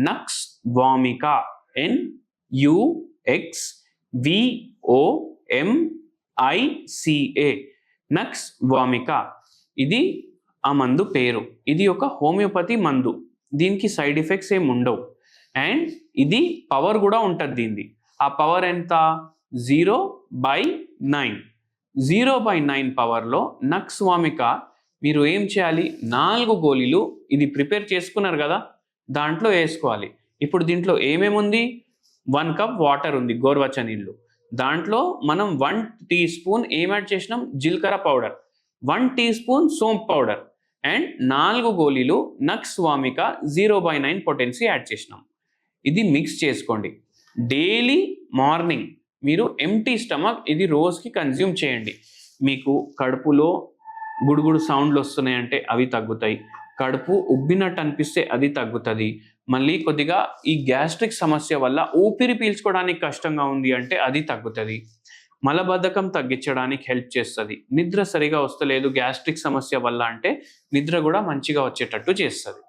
Nux vomica N UX VOM ICA nux vomica. ఇది ఆ మందు పేరు. ఇది ఒక హోమియోపతి మందు. దీనికి సైడ్ ఎఫెక్ట్స్ ఏమి ఉండవు. అండ్ ఇది పవర్ కూడా ఉంటుంది దీనిది ఆ పవర్ ఎంత? Zero by nine. Zero by nine పవర్లో నక్స్ వామిక. మీరు ఏం చేయాలి? నాలుగు గోళీలు ఇది ప్రిపేర్ చేసుకున్నారు కదా? దాంట్లో వేసుకోవాలి. ఇప్పుడు దీంట్లో ఏమేమి ఉంది వన్ కప్ వాటర్ ఉంది గోరువచ్చ నీళ్ళు. దాంట్లో మనం వన్ టీ స్పూన్ ఏం యాడ్ చేసినాం? జీలకర్ర పౌడర్. వన్ టీ స్పూన్ సోంప్ పౌడర్. అండ్ నాలుగు గోళీలు nux vomica zero by nine potency add చేసినాం. ఇది మిక్స్ చేసుకోండి. డైలీ మార్నింగ్ మీరు ఎంటీ స్టమక్ ఇది రోజుకి కన్జ్యూమ్ చేయండి. మీకు కడుపులో గుడుగుడు సౌండ్లు వస్తున్నాయంటే అవి తగ్గుతాయి. కడుపు ఉబ్బినట్టు అనిపిస్తే అది తగ్గుతుంది. మళ్ళీ కొద్దిగా ఈ గ్యాస్ట్రిక్ సమస్య వల్ల ఊపిరి పీల్చుకోవడానికి కష్టంగా ఉంది అంటే అది తగ్గుతుంది. మలబద్ధకం తగ్గించడానికి హెల్ప్ చేస్తుంది. నిద్ర సరిగా వస్తలేదు గ్యాస్ట్రిక్ సమస్య వల్ల అంటే నిద్ర కూడా మంచిగా వచ్చేటట్టు చేస్తుంది.